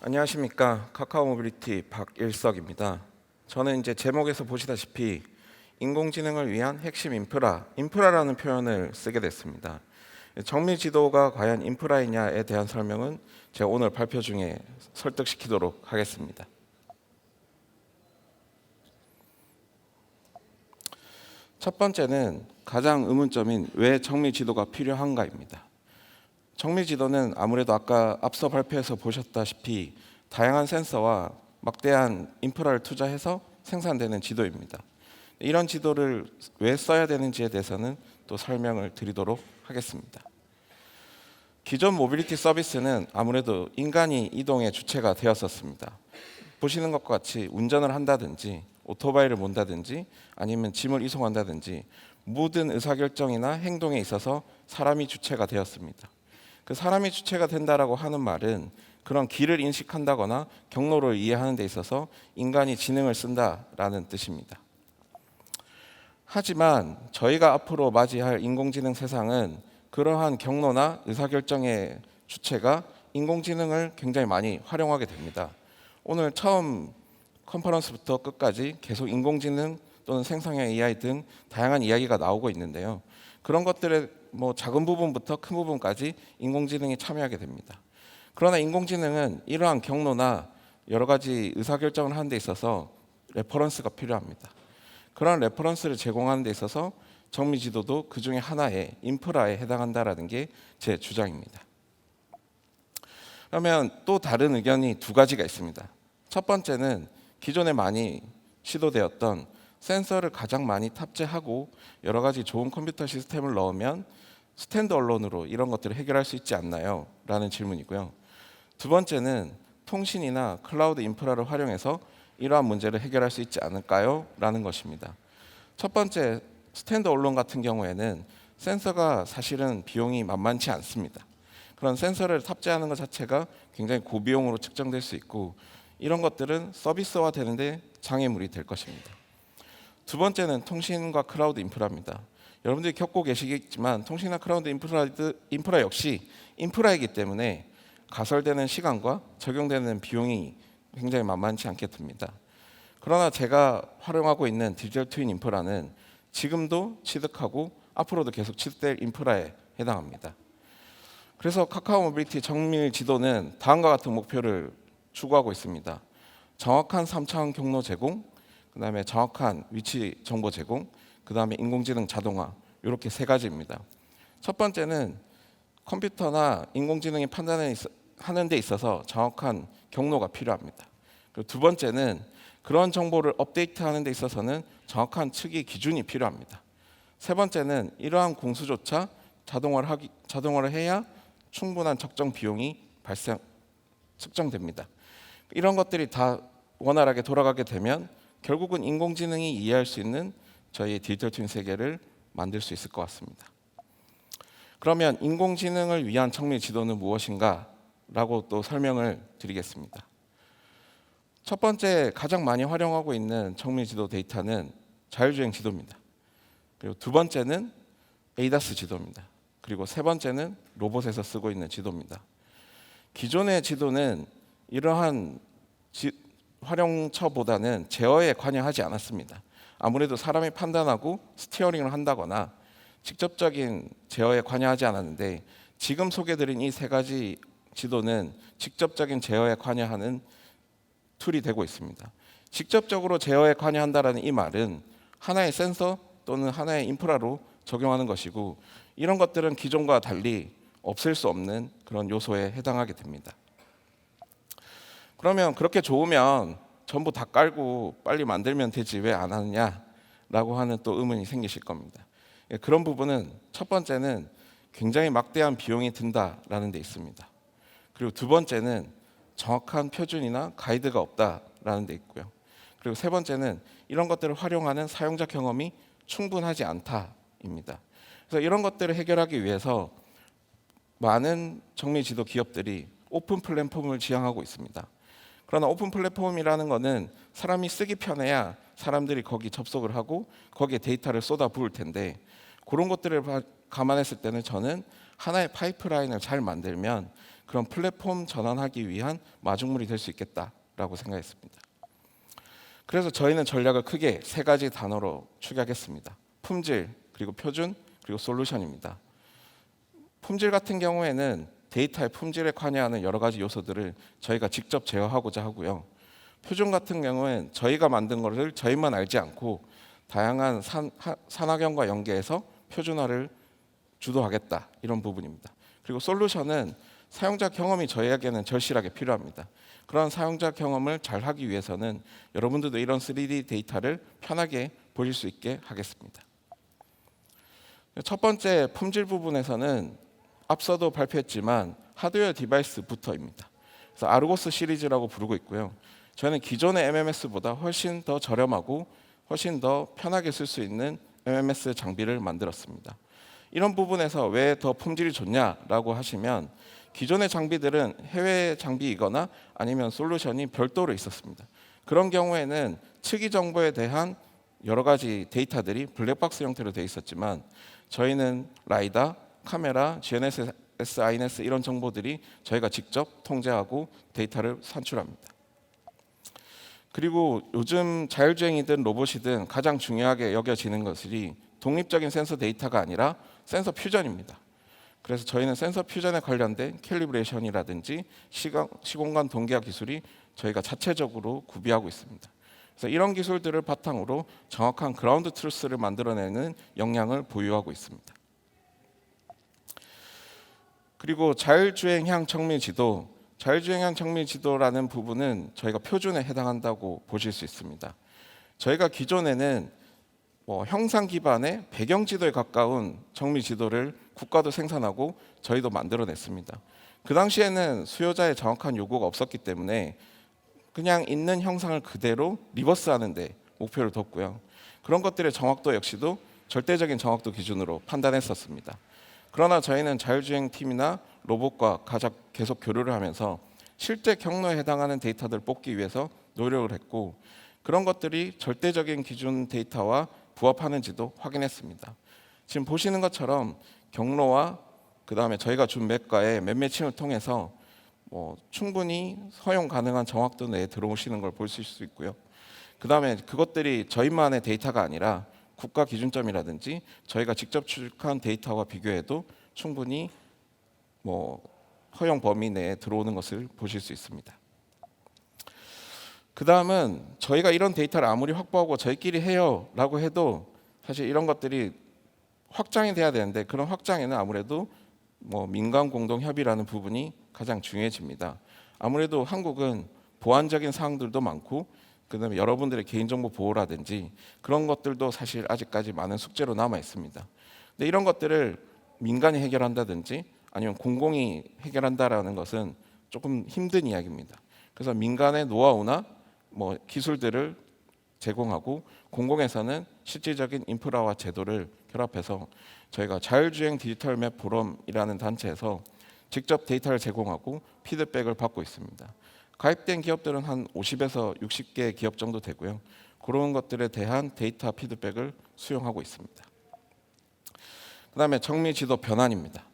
안녕하십니까 카카오 모빌리티 박일석입니다. 저는 이제 제목에서 보시다시피 인공지능을 위한 핵심 인프라, 인프라라는 표현을 쓰게 됐습니다. 정밀 지도가 과연 인프라이냐에 대한 설명은 제가 오늘 발표 중에 설득시키도록 하겠습니다. 첫 번째는 가장 의문점인 왜 정밀 지도가 필요한가입니다. 정밀 지도는 아무래도 아까 앞서 발표에서 보셨다시피 다양한 센서와 막대한 인프라를 투자해서 생산되는 지도입니다. 이런 지도를 왜 써야 되는지에 대해서는 또 설명을 드리도록 하겠습니다. 기존 모빌리티 서비스는 아무래도 인간이 이동의 주체가 되었었습니다. 보시는 것과 같이 운전을 한다든지 오토바이를 몬다든지 아니면 짐을 이송한다든지 모든 의사결정이나 행동에 있어서 사람이 주체가 되었습니다. 그 사람이 주체가 된다라고 하는 말은 그런 길을 인식한다거나 경로를 이해하는 데 있어서 인간이 지능을 쓴다라는 뜻입니다. 하지만 저희가 앞으로 맞이할 인공지능 세상은 그러한 경로나 의사결정의 주체가 인공지능을 굉장히 많이 활용하게 됩니다. 오늘 처음 컨퍼런스부터 끝까지 계속 인공지능 또는 생성형 AI 등 다양한 이야기가 나오고 있는데요. 그런 것들의 뭐 작은 부분부터 큰 부분까지 인공지능이 참여하게 됩니다. 그러나 인공지능은 이러한 경로나 여러 가지 의사결정을 하는 데 있어서 레퍼런스가 필요합니다. 그런 레퍼런스를 제공하는 데 있어서 정밀 지도도 그 중에 하나의 인프라에 해당한다라는 게 제 주장입니다. 그러면 또 다른 의견이 두 가지가 있습니다. 첫 번째는 기존에 많이 시도되었던 센서를 가장 많이 탑재하고 여러 가지 좋은 컴퓨터 시스템을 넣으면 스탠드 언론으로 이런 것들을 해결할 수 있지 않나요? 라는 질문이고요. 두 번째는 통신이나 클라우드 인프라를 활용해서 이러한 문제를 해결할 수 있지 않을까요? 라는 것입니다. 첫 번째 스탠드 언론 같은 경우에는 센서가 사실은 비용이 만만치 않습니다. 그런 센서를 탑재하는 것 자체가 굉장히 고비용으로 측정될 수 있고 이런 것들은 서비스화 되는데 장애물이 될 것입니다. 두 번째는 통신과 클라우드 인프라입니다. 여러분들이 겪고 계시겠지만 통신이나 클라우드 인프라, 인프라 역시 인프라이기 때문에 가설되는 시간과 적용되는 비용이 굉장히 만만치 않게 듭니다. 그러나 제가 활용하고 있는 디지털 트윈 인프라는 지금도 취득하고 앞으로도 계속 취득될 인프라에 해당합니다. 그래서 카카오 모빌리티 정밀 지도는 다음과 같은 목표를 추구하고 있습니다. 정확한 3차원 경로 제공, 그다음에 정확한 위치 정보 제공, 그다음에 인공지능 자동화 이렇게 세 가지입니다. 첫 번째는 컴퓨터나 인공지능이 판단하는 데 있어서 정확한 경로가 필요합니다. 그리고 두 번째는 그런 정보를 업데이트하는 데 있어서는 정확한 측의 기준이 필요합니다. 세 번째는 이러한 공수조차 자동화를 하기, 자동화를 해야 충분한 적정 비용이 발생 측정됩니다. 이런 것들이 다 원활하게 돌아가게 되면 결국은 인공지능이 이해할 수 있는 저희 디지털 트윈 세계를 만들 수 있을 것 같습니다. 그러면 인공지능을 위한 청밀 지도는 무엇인가 라고 또 설명을 드리겠습니다. 첫 번째 가장 많이 활용하고 있는 청밀 지도 데이터는 자율주행 지도입니다. 그리고 두 번째는 에이다스 지도입니다. 그리고 세 번째는 로봇에서 쓰고 있는 지도입니다. 기존의 지도는 이러한 지, 활용처보다는 제어에 관여하지 않았습니다. 아무래도 사람이 판단하고 스티어링을 한다거나 직접적인 제어에 관여하지 않았는데 지금 소개드린 이 세 가지 지도는 직접적인 제어에 관여하는 툴이 되고 있습니다. 직접적으로 제어에 관여한다라는 이 말은 하나의 센서 또는 하나의 인프라로 적용하는 것이고 이런 것들은 기존과 달리 없앨 수 없는 그런 요소에 해당하게 됩니다. 그러면 그렇게 좋으면 전부 다 깔고 빨리 만들면 되지 왜 안 하느냐라고 하는 또 의문이 생기실 겁니다. 예, 그런 부분은 첫 번째는 굉장히 막대한 비용이 든다라는 데 있습니다. 그리고 두 번째는 정확한 표준이나 가이드가 없다라는 데 있고요. 그리고 세 번째는 이런 것들을 활용하는 사용자 경험이 충분하지 않다입니다. 그래서 이런 것들을 해결하기 위해서 많은 정밀 지도 기업들이 오픈 플랫폼을 지향하고 있습니다. 그러나 오픈 플랫폼이라는 것은 사람이 쓰기 편해야 사람들이 거기 접속을 하고 거기에 데이터를 쏟아 부을 텐데 그런 것들을 바- 감안했을 때는 저는 하나의 파이프라인을 잘 만들면 그런 플랫폼 전환하기 위한 마중물이 될 수 있겠다라고 생각했습니다. 그래서 저희는 전략을 크게 세 가지 단어로 축약했습니다. 품질, 그리고 표준, 그리고 솔루션입니다. 품질 같은 경우에는 데이터의 품질에 관여하는 여러 가지 요소들을 저희가 직접 제어하고자 하고요. 표준 같은 경우엔 저희가 만든 것을 저희만 알지 않고 다양한 산, 하- 산학연과 연계해서 표준화를 주도하겠다 이런 부분입니다. 그리고 솔루션은 사용자 경험이 저희에게는 절실하게 필요합니다. 그런 사용자 경험을 잘 하기 위해서는 여러분들도 이런 3D 데이터를 편하게 보실 수 있게 하겠습니다. 첫 번째 품질 부분에서는 앞서도 발표했지만 하드웨어 디바이스부터입니다. 그래서 아르고스 시리즈라고 부르고 있고요. 저는 기존의 MMS보다 훨씬 더 저렴하고 훨씬 더 편하게 쓸 수 있는 MMS 장비를 만들었습니다. 이런 부분에서 왜 더 품질이 좋냐라고 하시면 기존의 장비들은 해외 장비이거나 아니면 솔루션이 별도로 있었습니다. 그런 경우에는 특이 정보에 대한 여러 가지 데이터들이 블랙박스 형태로 되어 있었지만 저희는 라이다, 카메라, GNSS, INS 이런 정보들이 저희가 직접 통제하고 데이터를 산출합니다. 그리고 요즘 자율주행이든 로봇이든 가장 중요하게 여겨지는 것이 독립적인 센서 데이터가 아니라 센서 퓨전입니다. 그래서 저희는 센서 퓨전에 관련된 캘리브레이션이라든지 시간, 시공간 동기화 기술이 저희가 자체적으로 구비하고 있습니다. 그래서 이런 기술들을 바탕으로 정확한 그라운드 트루스를 만들어내는 역량을 보유하고 있습니다. 그리고 자율주행형 정밀 지도, 자율주행형 정밀 지도라는 부분은 저희가 표준에 해당한다고 보실 수 있습니다. 저희가 기존에는 뭐 형상 기반의 배경 지도에 가까운 정밀 지도를 국가도 생산하고 저희도 만들어냈습니다. 그 당시에는 수요자의 정확한 요구가 없었기 때문에 그냥 있는 형상을 그대로 리버스 하는데 목표를 뒀고요. 그런 것들의 정확도 역시도 절대적인 정확도 기준으로 판단했었습니다. 그러나 저희는 자율주행 팀이나 로봇과 가장 계속 교류를 하면서 실제 경로에 해당하는 데이터들을 뽑기 위해서 노력을 했고 그런 것들이 절대적인 기준 데이터와 부합하는지도 확인했습니다. 지금 보시는 것처럼 경로와 그 다음에 저희가 준 맵과의 맵 매칭을 통해서 뭐 충분히 허용 가능한 정확도 내에 들어오시는 걸 볼 수 있고요. 그 다음에 그것들이 저희만의 데이터가 아니라 국가 기준점이라든지 저희가 직접 추적한 데이터와 비교해도 충분히 뭐 허용 범위 내에 들어오는 것을 보실 수 있습니다. 그 다음은 저희가 이런 데이터를 아무리 확보하고 저희끼리 해요라고 해도 사실 이런 것들이 확장이 돼야 되는데 그런 확장에는 아무래도 뭐 민간 공동 협의라는 부분이 가장 중요해집니다. 아무래도 한국은 보안적인 사항들도 많고 그다음에 여러분들의 개인정보 보호라든지 그런 것들도 사실 아직까지 많은 숙제로 남아 있습니다. 근데 이런 것들을 민간이 해결한다든지 아니면 공공이 해결한다라는 것은 조금 힘든 이야기입니다. 그래서 민간의 노하우나 뭐 기술들을 제공하고 공공에서는 실질적인 인프라와 제도를 결합해서 저희가 자율주행 디지털 맵 포럼이라는 단체에서 직접 데이터를 제공하고 피드백을 받고 있습니다. 가입된 기업들은 한 50에서 60개 기업 정도 되고요. 그런 것들에 대한 데이터 피드백을 수용하고 있습니다. 그다음에 정밀 지도 변환입니다.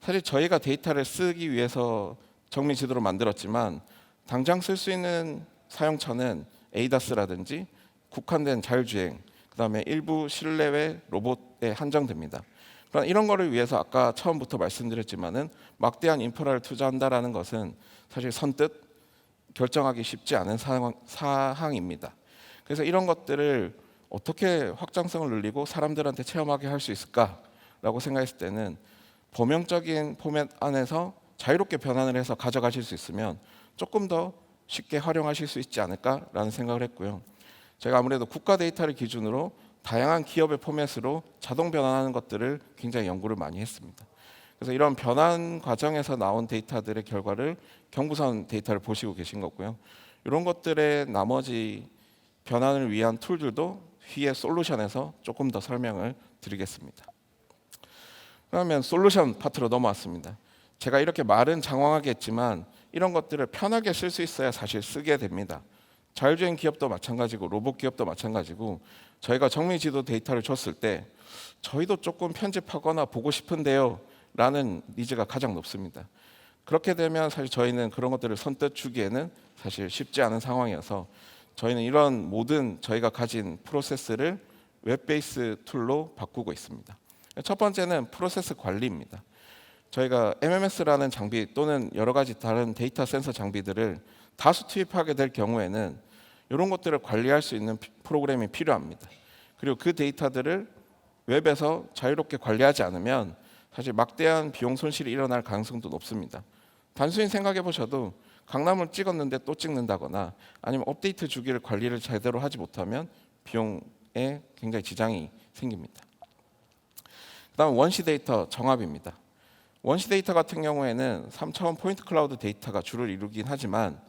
사실 저희가 데이터를 쓰기 위해서 정밀 지도를 만들었지만 당장 쓸 수 있는 사용처는 에이다스라든지 국한된 자율주행, 그다음에 일부 실내외 로봇에 한정됩니다. 그러나 이런 거를 위해서 아까 처음부터 말씀드렸지만은 막대한 인프라를 투자한다라는 것은 사실 선뜻 결정하기 쉽지 않은 상황, 사항입니다. 그래서 이런 것들을 어떻게 확장성을 늘리고 사람들한테 체험하게 할 수 있을까라고 생각했을 때는 범용적인 포맷 안에서 자유롭게 변환을 해서 가져가실 수 있으면 조금 더 쉽게 활용하실 수 있지 않을까라는 생각을 했고요. 제가 아무래도 국가 데이터를 기준으로 다양한 기업의 포맷으로 자동 변환하는 것들을 굉장히 연구를 많이 했습니다. 그래서 이런 변환 과정에서 나온 데이터들의 결과를 경부선 데이터를 보시고 계신 거고요. 이런 것들의 나머지 변환을 위한 툴들도 휘의 솔루션에서 조금 더 설명을 드리겠습니다. 그러면 솔루션 파트로 넘어왔습니다. 제가 이렇게 말은 장황하게 했지만 이런 것들을 편하게 쓸 수 있어야 사실 쓰게 됩니다. 자율주행 기업도 마찬가지고 로봇 기업도 마찬가지고 저희가 정밀 지도 데이터를 줬을 때 저희도 조금 편집하거나 보고 싶은데요 라는 니즈가 가장 높습니다. 그렇게 되면 사실 저희는 그런 것들을 선뜻 주기에는 사실 쉽지 않은 상황이어서 저희는 이런 모든 저희가 가진 프로세스를 웹 베이스 툴로 바꾸고 있습니다. 첫 번째는 프로세스 관리입니다. 저희가 MMS라는 장비 또는 여러 가지 다른 데이터 센서 장비들을 다수 투입하게 될 경우에는 이런 것들을 관리할 수 있는 피- 프로그램이 필요합니다. 그리고 그 데이터들을 웹에서 자유롭게 관리하지 않으면 사실 막대한 비용 손실이 일어날 가능성도 높습니다. 단순히 생각해 보셔도 강남을 찍었는데 또 찍는다거나 아니면 업데이트 주기를 관리를 제대로 하지 못하면 비용에 굉장히 지장이 생깁니다. 그다음 원시 데이터 정합입니다. 원시 데이터 같은 경우에는 3차원 포인트 클라우드 데이터가 주를 이루긴 하지만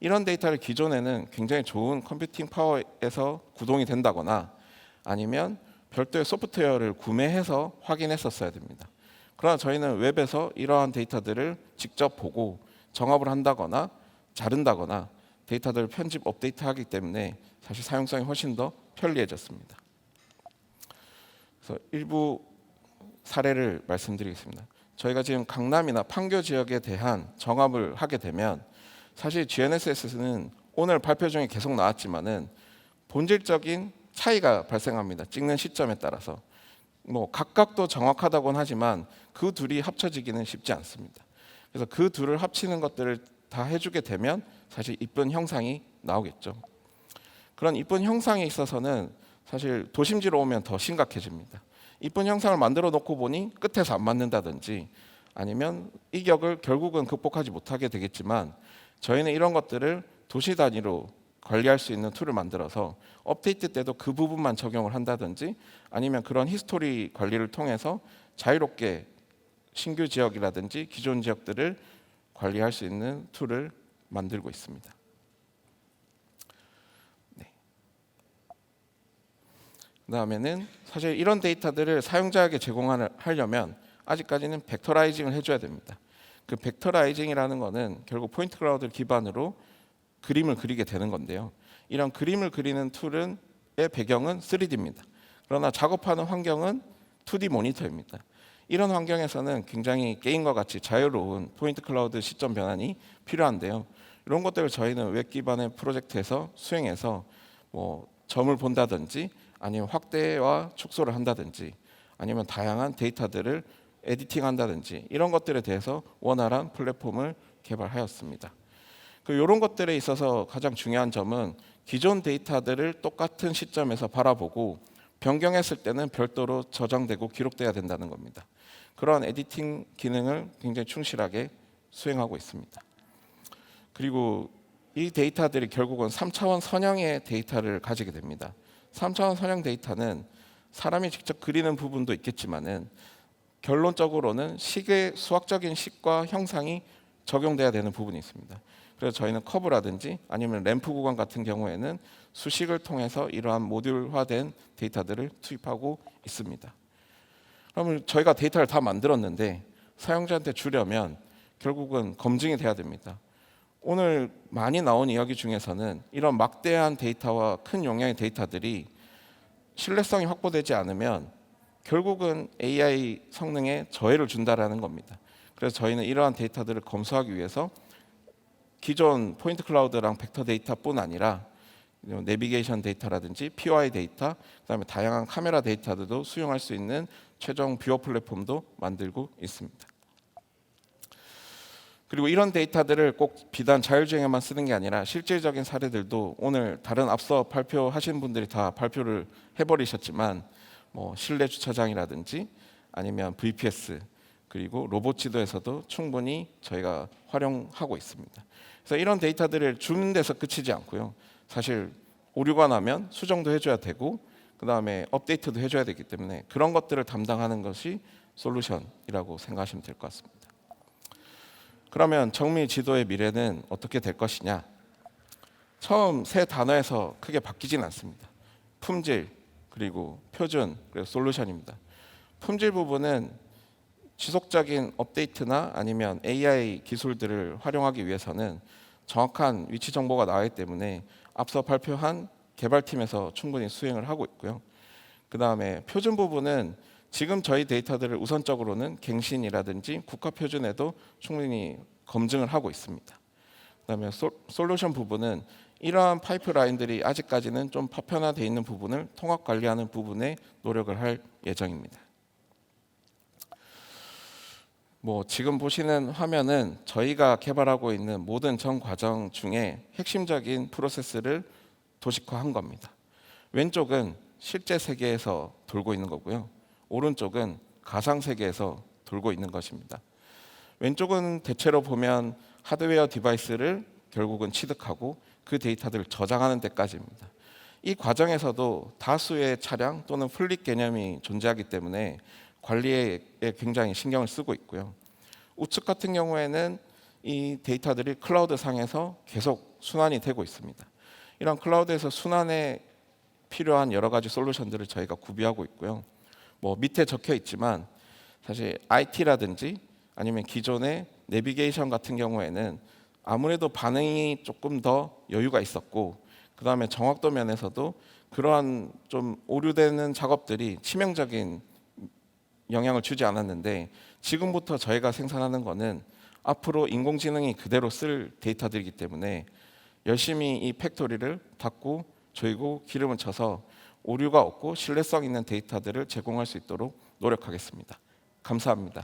이런 데이터를 기존에는 굉장히 좋은 컴퓨팅 파워에서 구동이 된다거나 아니면 별도의 소프트웨어를 구매해서 확인했었어야 됩니다. 그러나 저희는 웹에서 이러한 데이터들을 직접 보고 정합을 한다거나 자른다거나 데이터들을 편집 업데이트하기 때문에 사실 사용성이 훨씬 더 편리해졌습니다. 그래서 일부 사례를 말씀드리겠습니다. 저희가 지금 강남이나 판교 지역에 대한 정합을 하게 되면 사실 GNSS는 오늘 발표 중에 계속 나왔지만은 본질적인 차이가 발생합니다. 찍는 시점에 따라서 뭐 각각 도 정확하다고는 하지만 그 둘이 합쳐지기는 쉽지 않습니다. 그래서 그 둘을 합치는 것들을 다 해주게 되면 사실 이쁜 형상이 나오겠죠. 그런 이쁜 형상에 있어서는 사실 도심지로 오면 더 심각해집니다. 이쁜 형상을 만들어 놓고 보니 끝에서 안 맞는다든지 아니면 이 격을 결국은 극복하지 못하게 되겠지만 저희는 이런 것들을 도시 단위로 관리할 수 있는 툴을 만들어서 업데이트 때도 그 부분만 적용을 한다든지 아니면 그런 히스토리 관리를 통해서 자유롭게 신규 지역이라든지 기존 지역들을 관리할 수 있는 툴을 만들고 있습니다. 네. 그다음에는 사실 이런 데이터들을 사용자에게 제공하려면 아직까지는 벡터라이징을 해줘야 됩니다. 그 벡터라이징이라는 거는 결국 포인트 클라우드를 기반으로 그림을 그리게 되는 건데요. 이런 그림을 그리는 툴은 의 배경은 3D입니다. 그러나 작업하는 환경은 2D 모니터입니다. 이런 환경에서는 굉장히 게임과 같이 자유로운 포인트 클라우드 시점 변환이 필요한데요. 이런 것들을 저희는 웹 기반의 프로젝트에서 수행해서 뭐 점을 본다든지 아니면 확대와 축소를 한다든지 아니면 다양한 데이터들을 에디팅한다든지 이런 것들에 대해서 원활한 플랫폼을 개발하였습니다. 그 이런 것들에 있어서 가장 중요한 점은 기존 데이터들을 똑같은 시점에서 바라보고 변경했을 때는 별도로 저장되고 기록돼야 된다는 겁니다. 그러한 에디팅 기능을 굉장히 충실하게 수행하고 있습니다. 그리고 이 데이터들이 결국은 3차원 선형의 데이터를 가지게 됩니다. 3차원 선형 데이터는 사람이 직접 그리는 부분도 있겠지만은 결론적으로는 식의 수학적인 식과 형상이 적용돼야 되는 부분이 있습니다. 그래서 저희는 커브라든지 아니면 램프 구간 같은 경우에는 수식을 통해서 이러한 모듈화된 데이터들을 투입하고 있습니다. 그러면 저희가 데이터를 다 만들었는데 사용자한테 주려면 결국은 검증이 돼야 됩니다. 오늘 많이 나온 이야기 중에서는 이런 막대한 데이터와 큰 용량의 데이터들이 신뢰성이 확보되지 않으면 결국은 AI 성능에 저해를 준다라는 겁니다. 그래서 저희는 이러한 데이터들을 검수하기 위해서 기존 포인트 클라우드랑 벡터 데이터뿐 아니라 내비게이션 데이터라든지 POI 데이터, 그다음에 다양한 카메라 데이터들도 수용할 수 있는 최종 뷰어 플랫폼도 만들고 있습니다. 그리고 이런 데이터들을 꼭 비단 자율주행에만 쓰는 게 아니라 실질적인 사례들도 오늘 다른 앞서 발표하신 분들이 다 발표를 해버리셨지만 뭐 실내 주차장이라든지 아니면 VPS 그리고 로봇 지도에서도 충분히 저희가 활용하고 있습니다. 그래서 이런 데이터들을 주는 데서 그치지 않고요. 사실 오류가 나면 수정도 해줘야 되고 그 다음에 업데이트도 해줘야 되기 때문에 그런 것들을 담당하는 것이 솔루션이라고 생각하시면 될 것 같습니다. 그러면 정밀 지도의 미래는 어떻게 될 것이냐? 처음 세 단어에서 크게 바뀌진 않습니다. 품질 그리고 표준 그리고 솔루션입니다. 품질 부분은 지속적인 업데이트나 아니면 AI 기술들을 활용하기 위해서는 정확한 위치 정보가 나왔기 때문에 앞서 발표한 개발팀에서 충분히 수행을 하고 있고요. 그 다음에 표준 부분은 지금 저희 데이터들을 우선적으로는 갱신이라든지 국가 표준에도 충분히 검증을 하고 있습니다. 그다음에 솔- 솔루션 부분은 이러한 파이프라인들이 아직까지는 좀 파편화되어 있는 부분을 통합 관리하는 부분에 노력을 할 예정입니다. 뭐 지금 보시는 화면은 저희가 개발하고 있는 모든 전 과정 중에 핵심적인 프로세스를 도식화한 겁니다. 왼쪽은 실제 세계에서 돌고 있는 거고요. 오른쪽은 가상 세계에서 돌고 있는 것입니다. 왼쪽은 대체로 보면 하드웨어 디바이스를 결국은 취득하고 그 데이터들을 저장하는 데까지입니다. 이 과정에서도 다수의 차량 또는 플릿 개념이 존재하기 때문에 관리에 굉장히 신경을 쓰고 있고요. 우측 같은 경우에는 이 데이터들이 클라우드 상에서 계속 순환이 되고 있습니다. 이런 클라우드에서 순환에 필요한 여러 가지 솔루션들을 저희가 구비하고 있고요. 뭐 밑에 적혀 있지만 사실 IT라든지 아니면 기존의 내비게이션 같은 경우에는 아무래도 반응이 조금 더 여유가 있었고 그 다음에 정확도 면에서도 그러한 좀 오류되는 작업들이 치명적인 영향을 주지 않았는데 지금부터 저희가 생산하는 거는 앞으로 인공지능이 그대로 쓸 데이터들이기 때문에 열심히 이 팩토리를 닫고 조이고 기름을 쳐서 오류가 없고 신뢰성 있는 데이터들을 제공할 수 있도록 노력하겠습니다. 감사합니다.